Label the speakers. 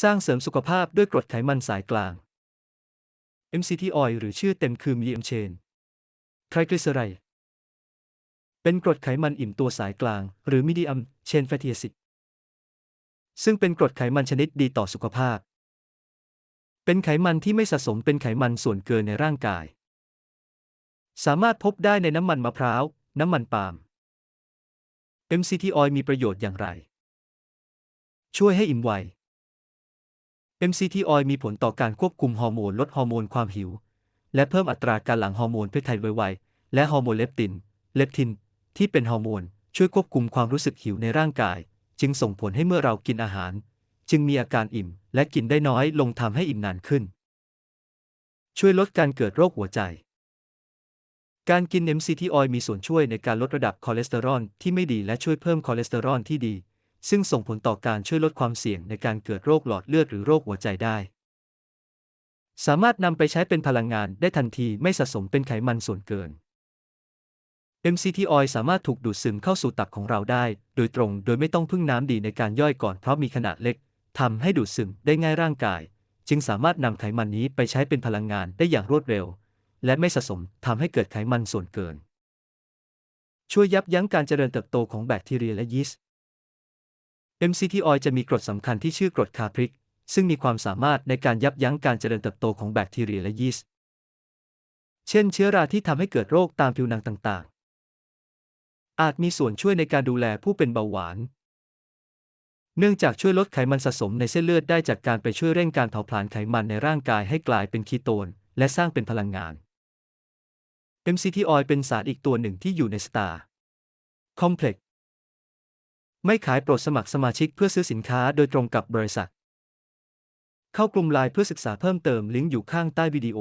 Speaker 1: สร้างเสริมสุขภาพด้วยกรดไขมันสายกลาง MCT oil หรือชื่อเต็มคือ medium chain triglyceride เป็นกรดไขมันอิ่มตัวสายกลาง หรือ medium chain fatty acid ซึ่งเป็นกรดไขมันชนิดดีต่อสุขภาพ เป็นไขมันที่ไม่สะสมเป็นไขมันส่วนเกินในร่างกาย สามารถพบได้ในน้ำมันมะพร้าว น้ำมันปาล์ม MCT oil มีประโยชน์อย่างไร ช่วยให้อิ่มไว MCT oil มีผลต่อการควบคุมฮอร์โมนลดฮอร์โมนความหิว และเพิ่มอัตราการหลั่งฮอร์โมนเพศไทยไวๆและฮอร์โมนเลปติน เลปทิน ที่เป็นฮอร์โมน ช่วยควบคุมความรู้สึกหิวในร่างกาย จึงส่งผลให้เมื่อเรากินอาหาร จึงมีอาการอิ่ม และกินได้น้อยลงทำให้อิ่มนานขึ้น ช่วยลดการเกิดโรคหัวใจ การกิน MCT oil มีส่วนช่วยในการลดระดับคอเลสเตอรอลที่ไม่ดีและช่วยเพิ่มคอเลสเตอรอลที่ดี ซึ่งส่งผลต่อการช่วยลดความเสี่ยงในการเกิดโรคหลอดเลือดหรือโรคหัวใจได้ สามารถนำไปใช้เป็นพลังงานได้ทันทีไม่สะสมเป็นไขมันส่วนเกิน MCT oil สามารถถูกดูดซึมเข้าสู่ตับของเราได้ โดยตรงโดยไม่ต้องพึ่งน้ำดีในการย่อยก่อนเพราะมีขนาดเล็กทำให้ดูดซึมได้ง่ายร่างกาย จึงสามารถนำไขมันนี้ไปใช้เป็นพลังงานได้อย่างรวดเร็ว และไม่สะสมทำให้เกิดไขมันส่วนเกิน ช่วยยับยั้งการเจริญเติบโตของแบคทีเรียและยีสต์ MCT oil จะมีกรดสำคัญที่ชื่อกรดคาพริก ซึ่งมีความสามารถในการยับยั้งการเจริญเติบโตของแบคทีเรียและยีสต์ เช่นเชื้อราที่ทำให้เกิดโรคตามผิวหนังต่างๆ อาจมีส่วนช่วยในการดูแลผู้เป็นเบาหวาน เนื่องจากช่วยลดไขมันสะสมในเส้นเลือดได้จากการไปช่วยเร่งการเผาผลาญไขมันในร่างกายให้กลายเป็นคีโตน และสร้างเป็นพลังงาน MCT oil เป็นสารอีกตัวหนึ่งที่อยู่ในสตาร์คอมเพล็ก ไม่ขายโปรดสมัครสมาชิกเพื่อซื้อสินค้าโดยตรงกับบริษัท เข้ากลุ่มไลน์เพื่อศึกษาเพิ่มเติมลิงก์อยู่ข้างใต้วิดีโอ